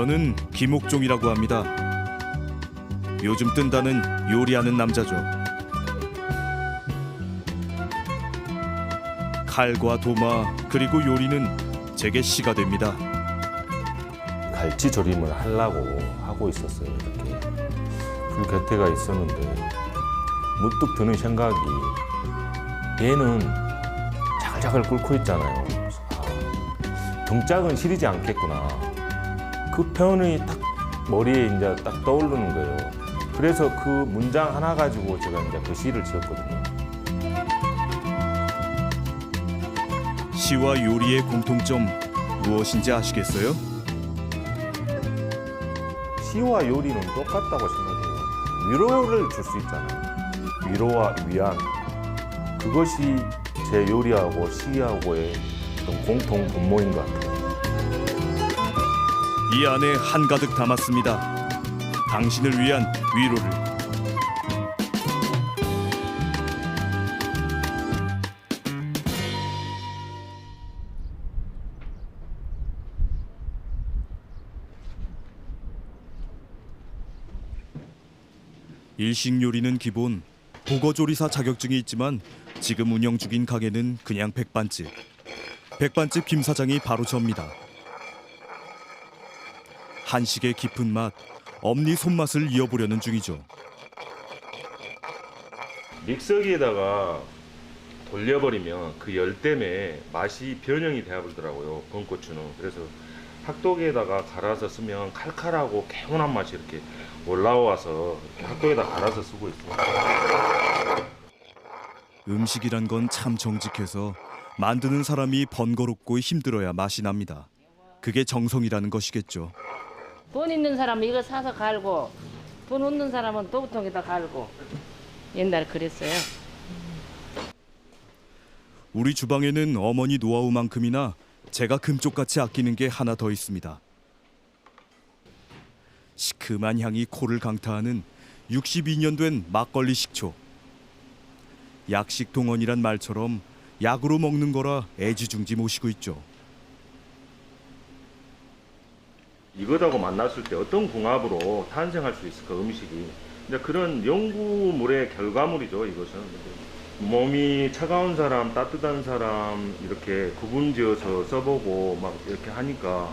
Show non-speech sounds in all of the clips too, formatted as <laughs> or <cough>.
저는 김옥종이라고 합니다. 요즘 뜬다는 요리하는 남자죠. 칼과 도마 그리고 요리는 제게 시가 됩니다. 갈치 조림을 하려고 하고 있었어요. 이렇게 불 곁에가 있었는데 문득 드는 생각이 얘는 자글자글 끓고 있잖아요. 아, 등짝은 시리지 않겠구나. 그 표현이 딱 머리에 이제 딱 떠오르는 거예요. 그래서 그 문장 하나 가지고 제가 이제 그 시를 지었거든요. 시와 요리의 공통점 무엇인지 아시겠어요? 시와 요리는 똑같다고 생각해요. 위로를 줄 수 있잖아요. 위로와 위안. 그것이 제 요리하고 시하고의 공통 분모인 것 같아요. 이 안에 한가득 담았습니다. 당신을 위한 위로를. 일식 요리는 기본 보거조리사 자격증이 있지만 지금 운영 중인 가게는 그냥 백반집. 백반집 김 사장이 바로 접니다. 한식의 깊은 맛, 엄니 손맛을 이어보려는 중이죠. 믹서기에다가 돌려버리면 그 열 때문에 맛이 변형이 되어버리더라고요. 건고추는. 그래서 핫도그에다가 갈아서 쓰면 칼칼하고 개운한 맛이 이렇게 올라와서 이렇게 핫도그에다 갈아서 쓰고 있어요. 음식이란 건 참 정직해서 만드는 사람이 번거롭고 힘들어야 맛이 납니다. 그게 정성이라는 것이겠죠. 돈 있는 사람은 이거 사서 갈고 돈 없는 사람은 도구통에다 갈고 옛날 그랬어요. 우리 주방에는 어머니 노하우만큼이나 제가 금쪽같이 아끼는 게 하나 더 있습니다. 시큼한 향이 코를 강타하는 62년 된 막걸리 식초. 약식 동원이란 말처럼 약으로 먹는 거라 애지중지 모시고 있죠. 이것하고 만났을 때 어떤 궁합으로 탄생할 수 있을까 음식이. 이제 그런 연구물의 결과물이죠 이것은. 몸이 차가운 사람 따뜻한 사람 이렇게 구분지어서 써보고 막 이렇게 하니까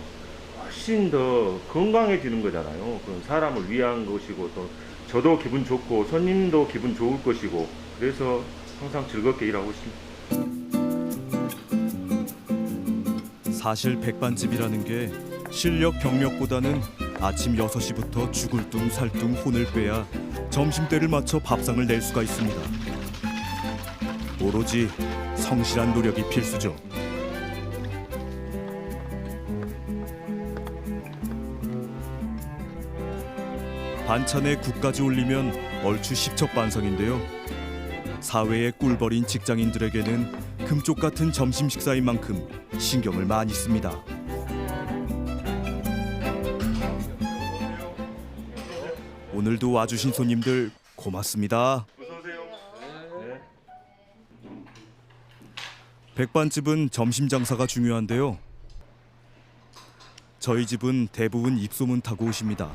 훨씬 더 건강해지는 거잖아요. 그런 사람을 위한 것이고 또 저도 기분 좋고 손님도 기분 좋을 것이고. 그래서 항상 즐겁게 일하고 있습니다. 사실 백반집이라는 게 실력 경력보다는 아침 6시부터 죽을 둥 살둥 혼을 빼야 점심때를 맞춰 밥상을 낼 수가 있습니다. 오로지 성실한 노력이 필수죠. 반찬에 국까지 올리면 얼추 십척반성인데요. 사회의 꿀벌인 직장인들에게는 금쪽 같은 점심 식사인 만큼 신경을 많이 씁니다. 오늘도 와주신 손님들 고맙습니다. 네. 백반집은 점심 장사가 중요한데요. 저희 집은 대부분 입소문 타고 오십니다.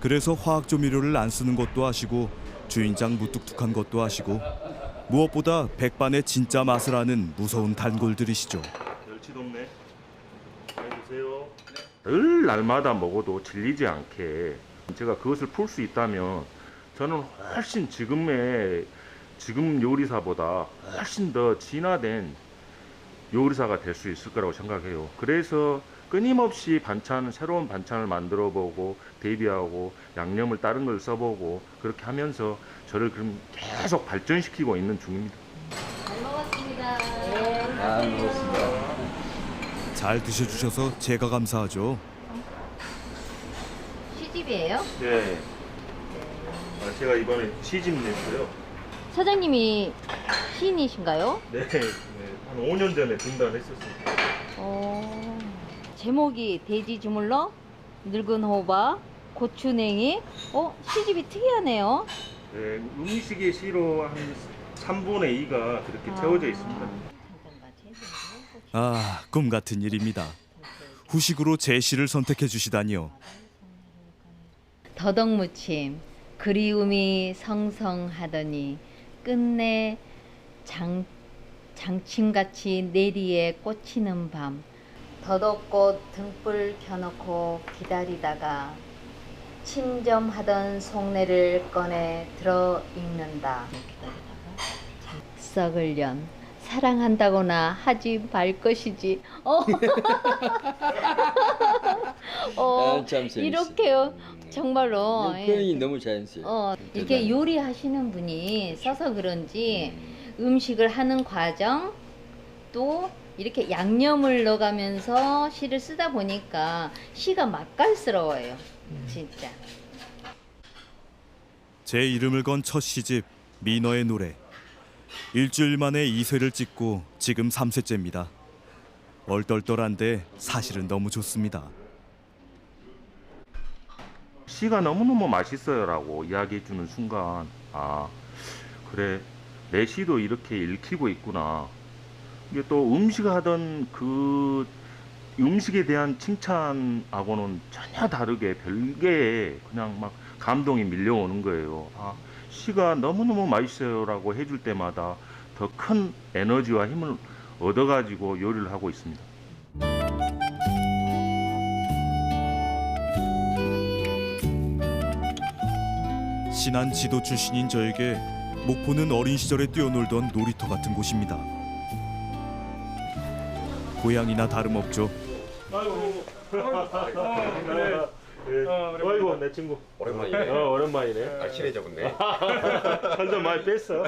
그래서 화학 조미료를 안 쓰는 것도 아시고 주인장 무뚝뚝한 것도 아시고 무엇보다 백반의 진짜 맛을 아는 무서운 단골들이시죠. 멸치도 없네. 많이 드세요. 늘 날마다 먹어도 질리지 않게 제가 그것을 풀 수 있다면 저는 훨씬 지금의 지금 요리사보다 훨씬 더 진화된 요리사가 될 수 있을 거라고 생각해요. 그래서 끊임없이 반찬 새로운 반찬을 만들어 보고 대비하고 양념을 다른 걸 써보고 그렇게 하면서 저를 그럼 계속 발전시키고 있는 중입니다. 잘 드셔주셔서 제가 감사하죠. 시집이에요? 네. 아, 제가 이번에 시집 냈어요. 사장님이 시인이신가요? 네, 네. 한 5년 전에 등단했었어요. 어, 제목이 돼지 주물러, 늙은 호박, 고추냉이. 어, 시집이 특이하네요. 네, 음식의 시로 한 3분의 2가 그렇게 채워져 있습니다. 아, 꿈 같은 일입니다. 후식으로 제 시를 선택해 주시다니요. 더덕무침 그리움이 성성하더니 끝내 장 장침같이 내리에 꽂히는 밤 더덕꽃 등불 켜놓고 기다리다가 침점하던 속내를 꺼내 들어 읽는다. 썩을 년 사랑한다거나 하지 말 것이지. 어, <laughs> 어 아. 이렇게요. 정말로 예. 표현이 너무 자연스러워. 어, 이렇게 요리하시는 분이 써서 그런지 음식을 하는 과정 또 이렇게 양념을 넣어가면서 시를 쓰다 보니까 시가 맛깔스러워요. 진짜. 제 이름을 건 첫 시집 민어의 노래. 일주일 만에 2쇄를 찍고 지금 3쇄째입니다. 얼떨떨한데 사실은 너무 좋습니다. 씨가 너무너무 맛있어요 라고 이야기해 주는 순간 아 그래 내 시도 이렇게 읽히고 있구나. 이게 또 음식 하던 그 음식에 대한 칭찬하고는 전혀 다르게 별개의 그냥 막 감동이 밀려오는 거예요. 아 시가 너무너무 맛있어요 라고 해줄 때마다 더 큰 에너지와 힘을 얻어 가지고 요리를 하고 있습니다 신안 지도 출신인 저에게 목포는 어린 시절에 뛰어놀던 놀이터 같은 곳입니다. 고향이나 다름없죠. 아이고 내 친구 오랜만이네. 어, 오랜만이네 아, 친해졌네. <laughs> 한점 많이 뺐어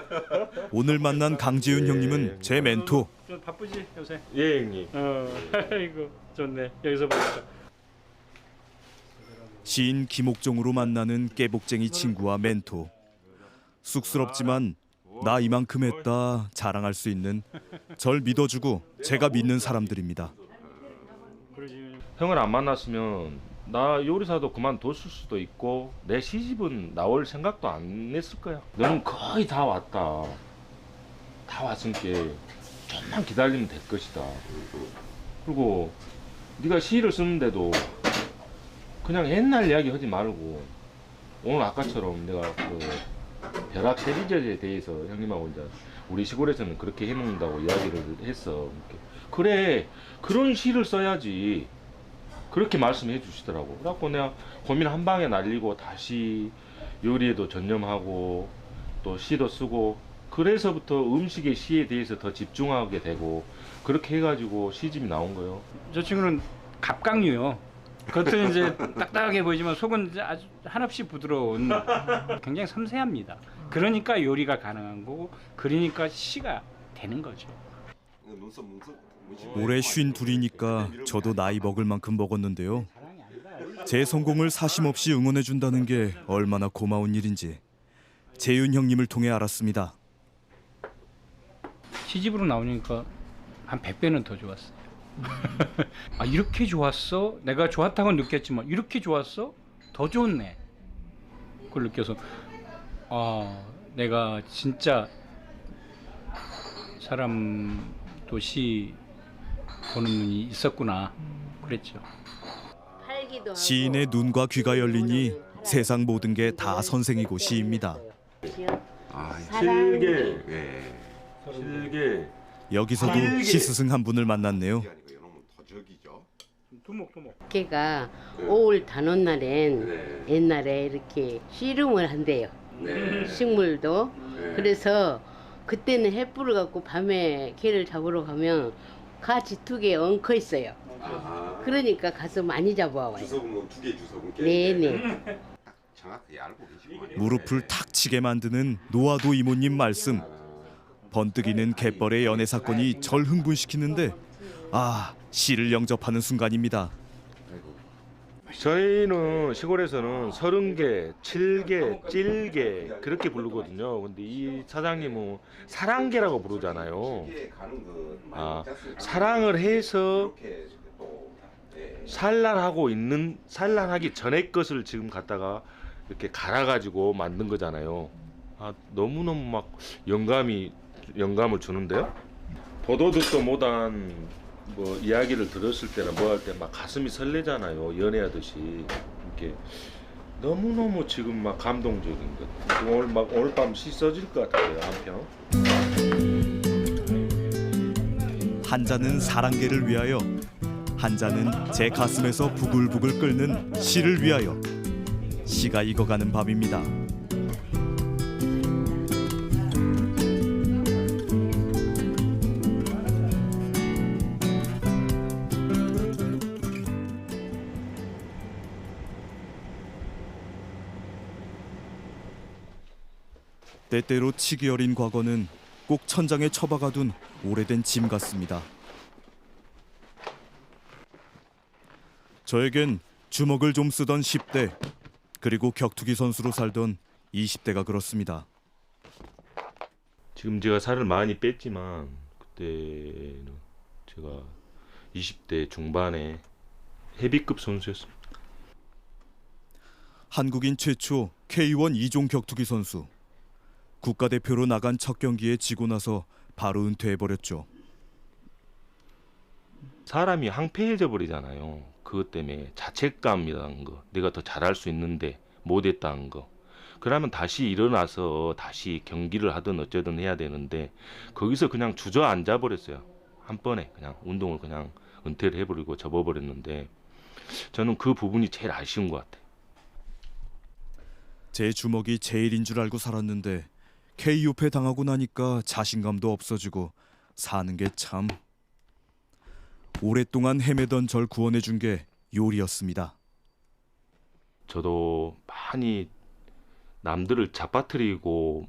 오늘 만난 강재윤 예. 형님은 제 멘토. 좀 바쁘지 요새? 예 형님 어, <laughs> 아이고 좋네. 여기서 보니까. 시인 김옥종으로 만나는 깨복쟁이 친구와 멘토. 쑥스럽지만 나 이만큼 했다 자랑할 수 있는 절 믿어주고 제가 믿는 사람들입니다. 형을 안 만났으면 나 요리사도 그만뒀을 수도 있고 내 시집은 나올 생각도 안 했을 거야 너는 거의 다 왔다 다 왔으니까 좀만 기다리면 될 것이다 그리고 네가 시를 쓰는데도 그냥 옛날 이야기 하지 말고 오늘 아까처럼 내가 그 벼락 세리저에 대해서 형님하고 이제 우리 시골에서는 그렇게 해먹는다고 이야기를 했어 그래 그런 시를 써야지 그렇게 말씀해 주시더라고. 그래갖고 내가 고민 한 방에 날리고 다시 요리에도 전념하고 또 시도 쓰고 그래서부터 음식의 시에 대해서 더 집중하게 되고 그렇게 해가지고 시집이 나온 거예요. 저 친구는 갑각류요. 겉은 이제 딱딱하게 보이지만 속은 이제 아주 한없이 부드러운 굉장히 섬세합니다. 그러니까 요리가 가능한 거고 그러니까 시가 되는 거죠. 눈썹 올해 쉰 둘이니까 저도 나이 먹을 만큼 먹었는데요. 제 성공을 사심 없이 응원해 준다는 게 얼마나 고마운 일인지 재윤 형님을 통해 알았습니다. 시집으로 나오니까 한 100배는 더 좋았어요. <laughs> 아 이렇게 좋았어? 내가 좋았다고 느꼈지만 이렇게 좋았어? 더 좋네. 그걸 느껴서 아 내가 진짜 사람도 시 보는 눈이 있었구나 그랬죠. 시인의 눈과 귀가 열리니 세상 모든 게 다 선생이고 시입니다. 아, 실게 예. 실게 여기서도 시스승 한 분을 만났네요. 이게 아니고 이놈은 더적이죠. 두목 두목. 개가 5월 단오는 날엔 네. 옛날에 이렇게 씨름을 한대요. 네. 식물도. 네. 그래서 그때는 햇불을 갖고 밤에 개를 잡으러 가면 같이 두 개 엉켜 있어요. 아하. 그러니까 가서 많이 잡아와요. 주석은 두개 주석은 깨. 네네. 딱 정확하게 알고 계시구만. 무릎을 탁 치게 만드는 노아도 이모님 말씀. 번뜩이는 갯벌의 연애 사건이 절 흥분시키는데 아 시를 영접하는 순간입니다. 저희는 시골에서는 서른 개, 칠 개, 찔개 그렇게 부르거든요. 근데 이 사장님은 사랑개라고 부르잖아요. 아? 사랑을 해서. 산란하고 있는 산란하기 전의 것을 지금 갖다가 이렇게 갈아가지고 만든 거잖아요. 아 너무너무 막 영감이 영감을 주는데요. 포도 듣도 못한 뭐 이야기를 들었을 때나 뭐 할 때 막 가슴이 설레잖아요. 연애하듯이 이렇게 너무 너무 지금 막 감동적인 것. 오늘 막 오늘 밤 씻어질 것 같아요 한편. 한 잔은 사랑개를 위하여 한 잔은 제 가슴에서 부글부글 끓는 시를 위하여 시가 익어가는 밤입니다. 때때로 치기 어린 과거는 꼭 천장에 처박아둔 오래된 짐 같습니다. 저에겐 주먹을 좀 쓰던 10대 그리고 격투기 선수로 살던 20대가 그렇습니다. 지금 제가 살을 많이 뺐지만 그때는 제가 20대 중반에 헤비급 선수였습니다. 한국인 최초 K1 이종 격투기 선수. 국가대표로 나간 첫 경기에 지고 나서 바로 은퇴해 버렸죠. 사람이 항폐해져 버리잖아요. 그것 때문에 자책감이라는 거, 내가 더 잘할 수 있는데 못했다는 거. 그러면 다시 일어나서 다시 경기를 하든 어쩌든 해야 되는데 거기서 그냥 주저앉아 버렸어요. 한 번에 그냥 운동을 그냥 은퇴를 해버리고 접어버렸는데 저는 그 부분이 제일 아쉬운 것 같아요. 제 주먹이 제일인 줄 알고 살았는데 KU패 당하고 나니까 자신감도 없어지고 사는 게 참 오랫동안 헤매던 절 구원해 준 게 요리였습니다. 저도 많이 남들을 잡아뜨리고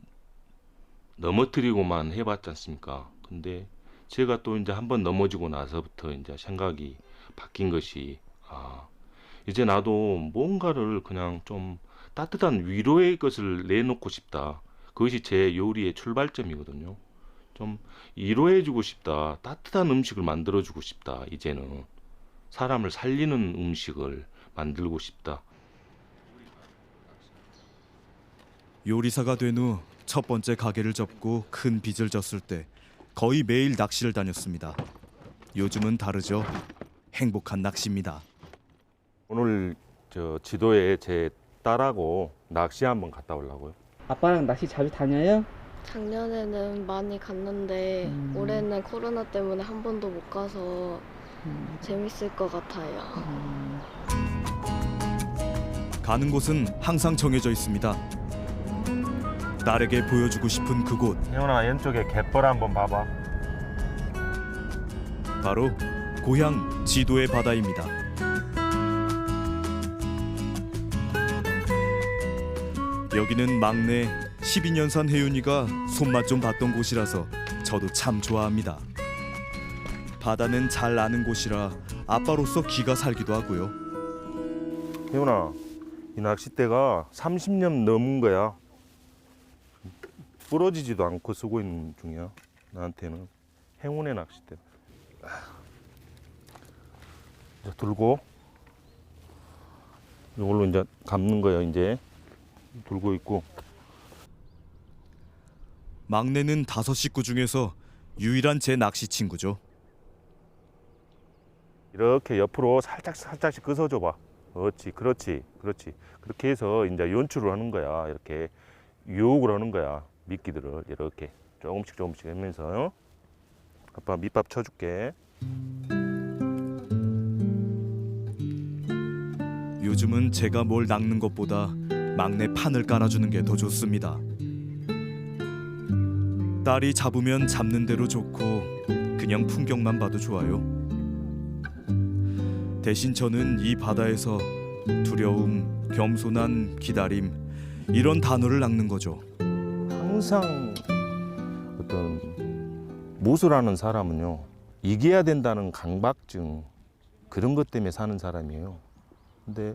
넘어뜨리고만 해봤지 않습니까? 근데 제가 또 이제 한번 넘어지고 나서부터 이제 생각이 바뀐 것이 아 이제 나도 뭔가를 그냥 좀 따뜻한 위로의 것을 내놓고 싶다. 그것이 제 요리의 출발점이거든요. 좀 위로해주고 싶다. 따뜻한 음식을 만들어주고 싶다. 이제는 사람을 살리는 음식을 만들고 싶다. 요리사가 된 후 첫 번째 가게를 접고 큰 빚을 졌을 때 거의 매일 낚시를 다녔습니다. 요즘은 다르죠. 행복한 낚시입니다. 오늘 저 지도에 제 딸하고 낚시 한번 갔다 오려고요. 아빠랑 낚시 자주 다녀요? 작년에는 많이 갔는데 음. 올해는 코로나 때문에 한 번도 못 가서 음, 재밌을 것 같아요. 음. 가는 곳은 항상 정해져 있습니다. 딸에게 보여주고 싶은 그곳 혜원아 왼쪽에 갯벌 한번 봐봐. 바로 고향 지도의 바다입니다. 여기는 막내 12년산 혜윤이가 손맛 좀 봤던 곳이라서 저도 참 좋아합니다. 바다는 잘 아는 곳이라 아빠로서 기가 살기도 하고요. 혜원아 이 낚싯대가 30년 넘은 거야. 부러지지도 않고 쓰고 있는 중이야. 나한테는 행운의 낚싯대. 이제 들고 이걸로 이제 감는 거야 이제 들고 있고 막내는 다섯 식구 중에서 유일한 제 낚시 친구죠. 이렇게 옆으로 살짝 살짝씩 끄서줘 봐. 그렇지, 그렇지, 그렇지. 그렇게 해서 이제 연출을 하는 거야. 이렇게 유혹을 하는 거야. 미끼들을 이렇게 조금씩 조금씩 하면서 어? 아빠 밑밥 쳐줄게. 요즘은 제가 뭘 낚는 것보다 막내 판을 깔아주는 게 더 좋습니다. 딸이 잡으면 잡는 대로 좋고 그냥 풍경만 봐도 좋아요. 대신 저는 이 바다에서 두려움, 겸손한 기다림 이런 단어를 낚는 거죠. 항상 어떤 무술하는 사람은요 이겨야 된다는 강박증 그런 것 때문에 사는 사람이에요. 근데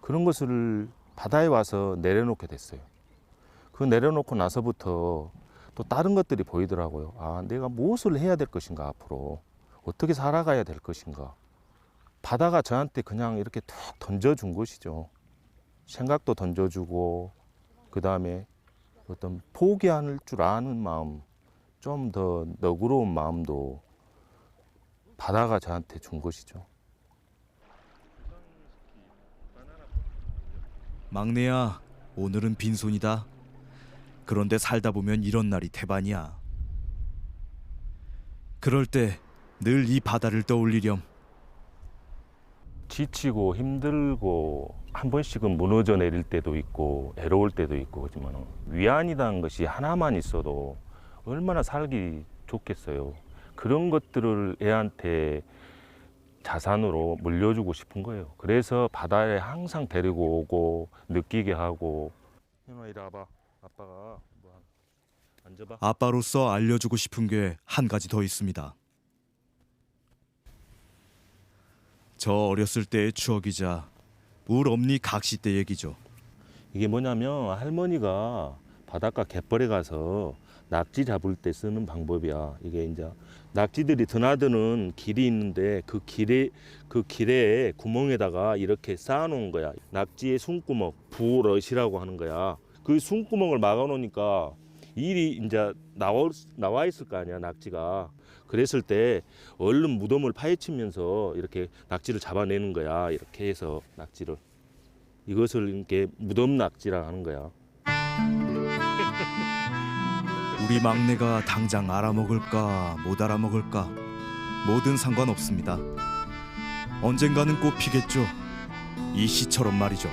그런 것을 바다에 와서 내려놓게 됐어요. 그 내려놓고 나서부터 또 다른 것들이 보이더라고요. 아, 내가 무엇을 해야 될 것인가 앞으로 어떻게 살아가야 될 것인가. 바다가 저한테 그냥 이렇게 툭 던져준 것이죠. 생각도 던져주고 그 다음에 어떤 포기할 줄 아는 마음, 좀 더 너그러운 마음도 바다가 저한테 준 것이죠. 막내야, 오늘은 빈손이다. 그런데 살다 보면 이런 날이 태반이야. 그럴 때 늘 이 바다를 떠올리렴. 지치고 힘들고 한 번씩은 무너져 내릴 때도 있고 애로울 때도 있고 하지만 위안이라는 것이 하나만 있어도 얼마나 살기 좋겠어요. 그런 것들을 애한테 자산으로 물려주고 싶은 거예요. 그래서 바다에 항상 데리고 오고 느끼게 하고 현아 이리 와봐. 아빠가 뭐 앉아봐. 아빠로서 알려주고 싶은 게 한 가지 더 있습니다. 저 어렸을 때의 추억이자 울 엄니 각시 때 얘기죠. 이게 뭐냐면 할머니가 바닷가 갯벌에 가서 낙지 잡을 때 쓰는 방법이야. 이게 이제 낙지들이 드나드는 길이 있는데 그 길에 그 길에 구멍에다가 이렇게 쌓아놓은 거야. 낙지의 숨구멍 부러시라고 하는 거야. 그 숨구멍을 막아놓으니까 일이 이제 나와 나와 있을 거 아니야 낙지가. 그랬을 때 얼른 무덤을 파헤치면서 이렇게 낙지를 잡아내는 거야. 이렇게 해서 낙지를. 이것을 이렇게 무덤 낙지라 하는 거야. 우리 막내가 당장 알아먹을까 못 알아먹을까 뭐든 상관없습니다. 언젠가는 꼭 피겠죠. 이 시처럼 말이죠.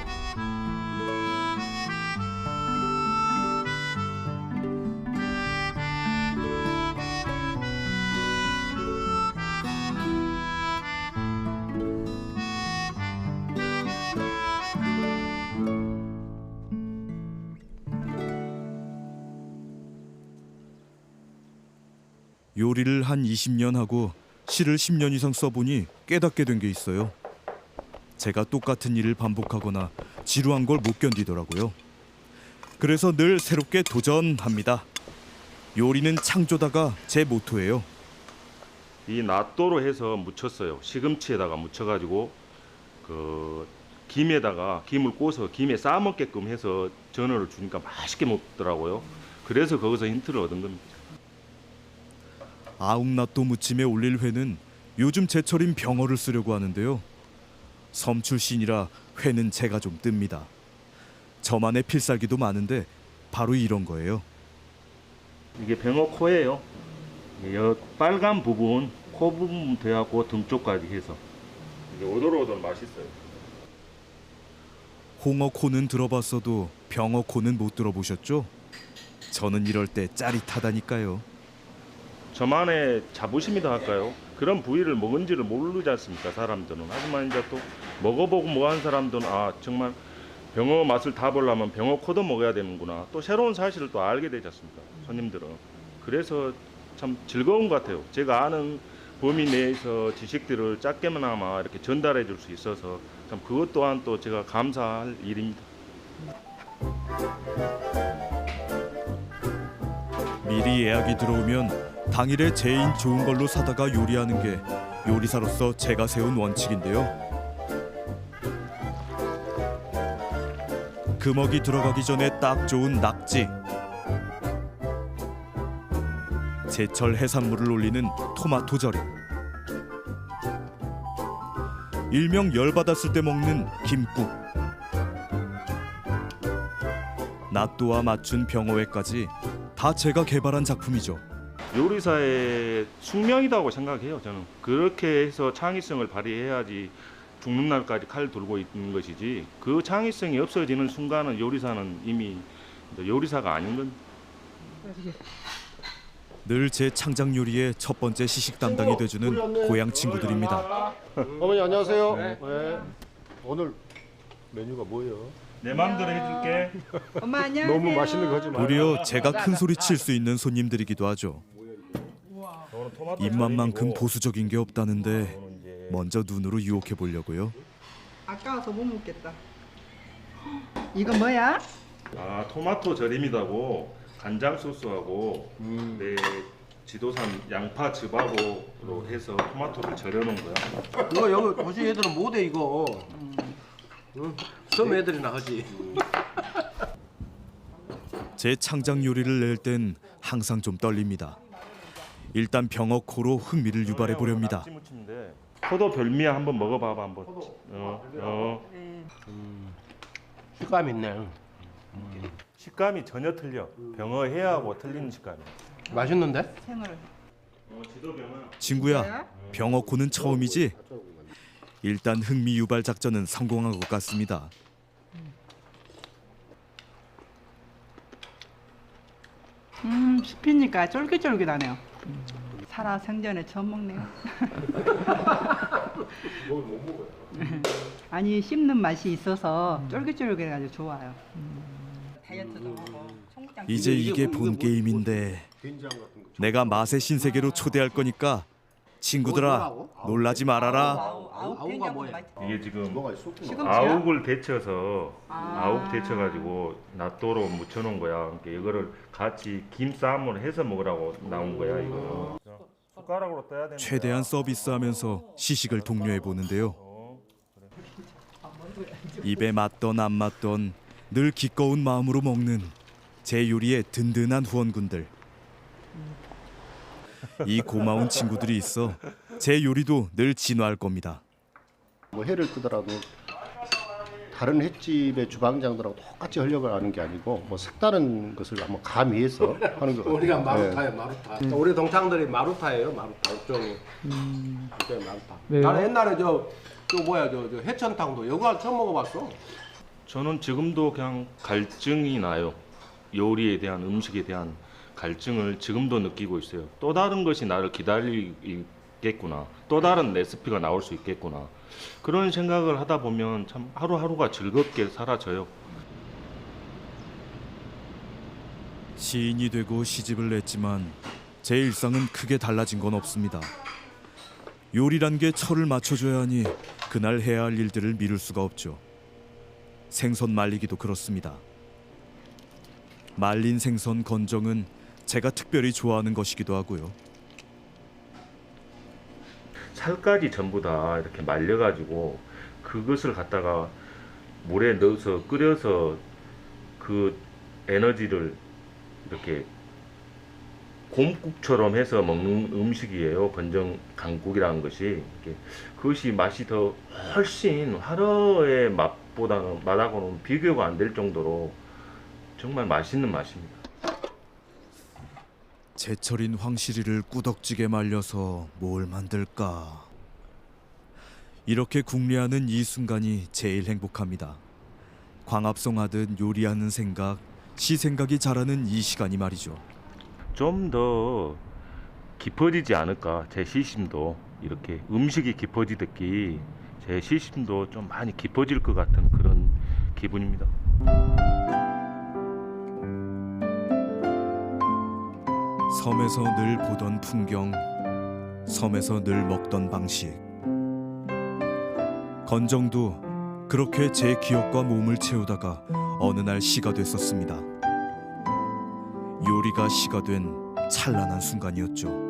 요리를 한 20년 하고 시를 10년 이상 써보니 깨닫게 된 게 있어요. 제가 똑같은 일을 반복하거나 지루한 걸 못 견디더라고요. 그래서 늘 새롭게 도전합니다. 요리는 창조다가 제 모토예요. 이 낫도로 해서 묻혔어요. 시금치에다가 묻혀가지고 그 김에다가 김을 꼬서 김에 싸 먹게끔 해서 전어를 주니까 맛있게 먹더라고요. 그래서 거기서 힌트를 얻은 겁니다. 아웅낫도 무침에 올릴 회는 요즘 제철인 병어를 쓰려고 하는데요. 섬 출신이라 회는 제가 좀 뜹니다. 저만의 필살기도 많은데 바로 이런 거예요. 이게 병어 코예요. 여 빨간 부분 코 부분 돼갖고 등 쪽까지 해서 이게 오돌오돌 맛있어요. 홍어 코는 들어봤어도 병어 코는 못 들어보셨죠? 저는 이럴 때 짜릿하다니까요. 저만의 자부심이다 할까요? 그런 부위를 먹은지를 모르지 않습니까 사람들은? 하지만 이제 또 먹어보고 뭐한 사람들은 아 정말 병어 맛을 다 보려면 병어 코도 먹어야 되는구나. 또 새로운 사실을 또 알게 되지 않습니까 손님들은? 그래서 참 즐거운 것 같아요. 제가 아는 범위 내에서 지식들을 짧게나마 이렇게 전달해 줄 수 있어서 참 그것 또한 또 제가 감사할 일입니다. 미리 예약이 들어오면 당일에 제인 좋은 걸로 사다가 요리하는 게 요리사로서 제가 세운 원칙인데요. 금어기 들어가기 전에 딱 좋은 낙지. 제철 해산물을 올리는 토마토 절임. 일명 열받았을 때 먹는 김국. 낫또와 맞춘 병어회까지 다 제가 개발한 작품이죠. 요리사의 숙명이라고 생각해요. 저는 그렇게 해서 창의성을 발휘해야지 죽는 날까지 칼 들고 있는 것이지 그 창의성이 없어지는 순간은 요리사는 이미 요리사가 아닌 겁니다. 늘제 창작 요리의 첫 번째 시식 담당이 돼주는 고향 친구들입니다. 어머니 안녕하세요. 네. 오늘 메뉴가 뭐예요? 내 마음대로 해줄게. 너무 맛있는 거지 마. 무려 제가 큰 소리 칠 수 있는 손님들이기도 하죠. 입맛만큼 보수적인 게 없다는데 먼저 눈으로 유혹해 보려고요. 아까워서 못 먹겠다. <gasps> 이거 뭐야? 아 토마토 절임이라고 간장 소스하고 내 지도산 양파 즙하고로 해서 토마토를 절여놓은 거야. 이거 여기 도시 애들은 못해 이거. 응? 섬 애들이나 하지. 제 창작 요리를 낼 땐 항상 좀 떨립니다. 일단 병어 코로 흥미를 유발해 보렵니다. 포도 별미야 한번 먹어봐봐 한번. 어, 어. 식감 있네. 식감이 전혀 틀려. 병어 해하고 틀리는 식감이야. 맛있는데? 친구야, 병어코는 처음이지? 일단 흥미 유발 작전은 성공한 것 같습니다. 음 씹히니까 쫄깃쫄깃하네요. 살아 생전에 처음 먹네요. <laughs> <laughs> 아니 씹는 맛이 있어서 쫄깃쫄깃해가지고 좋아요. 다이어트도 하고 청국장 이제 이게 본 게임인데 내가 맛의 신세계로 초대할 거니까 친구들아 놀라지 말아라. 아우 아우 아우가? 맛있- 이게 지금? 아욱을 데쳐서 아. 아욱 데쳐가지고 낫도로 묻혀놓은 거야. 그러니까 이거를 같이 김쌈을 해서 먹으라고 나온 거야 이거. 숟가락으로 떠야 되는 최대한 서비스하면서 시식을 독려해 보는데요. 입에 맞던 안 맞던 늘 기꺼운 마음으로 먹는 제 요리의 든든한 후원군들. 이 고마운 친구들이 있어 제 요리도 늘 진화할 겁니다. 뭐 해를 뜨더라도 다른 횟집의 주방장들하고 똑같이 하려고 하는 게 아니고 뭐 색다른 것을 한번 가미해서 하는 거 우리가 네. 마루타예요, 마루타. 우리 동창들이 마루타예요, 마루타. 옥종이. 그때 마루타. 왜요? 나는 옛날에 저, 저 뭐야, 저, 저 해천탕도 여가 처음 먹어봤어. 저는 지금도 그냥 갈증이 나요. 요리에 대한 음식에 대한 갈증을 지금도 느끼고 있어요. 또 다른 것이 나를 기다리겠구나. 또 다른 레시피가 나올 수 있겠구나. 그런 생각을 하다 보면 참 하루하루가 즐겁게 사라져요. 시인이 되고 시집을 냈지만 제 일상은 크게 달라진 건 없습니다. 요리란 게 철을 맞춰줘야 하니 그날 해야 할 일들을 미룰 수가 없죠. 생선 말리기도 그렇습니다. 말린 생선 건정은 제가 특별히 좋아하는 것이기도 하고요. 살까지 전부 다 이렇게 말려가지고 그것을 갖다가 물에 넣어서 끓여서 그 에너지를 이렇게 곰국처럼 해서 먹는 음식이에요. 건정 강국이라는 것이 그것이 맛이 더 훨씬 화로의 맛보다는 맛하고는 비교가 안 될 정도로 정말 맛있는 맛입니다. 제철인 황시리를 꾸덕지게 말려서 뭘 만들까? 이렇게 궁리하는 이 순간이 제일 행복합니다. 광합성 하듯 요리하는 생각, 시 생각이 자라는 이 시간이 말이죠. 좀 더 깊어지지 않을까 제 시심도 이렇게 음식이 깊어지듯이 제 시심도 좀 많이 깊어질 것 같은 그런 기분입니다. 섬에서 늘 보던 풍경, 섬에서 늘 먹던 방식. 건정도 그렇게 제 기억과 몸을 채우다가 어느 날 시가 됐었습니다. 요리가 시가 된 찬란한 순간이었죠.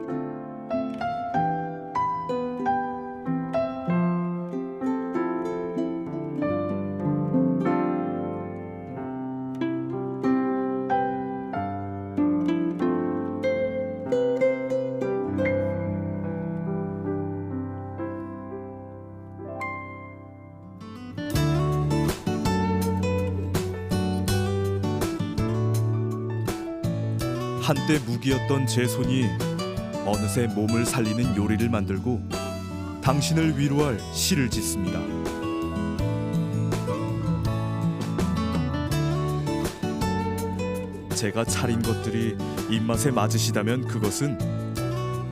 무기였던 제 손이 어느새 몸을 살리는 요리를 만들고 당신을 위로할 시를 짓습니다. 제가 차린 것들이 입맛에 맞으시다면 그것은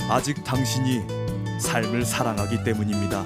아직 당신이 삶을 사랑하기 때문입니다.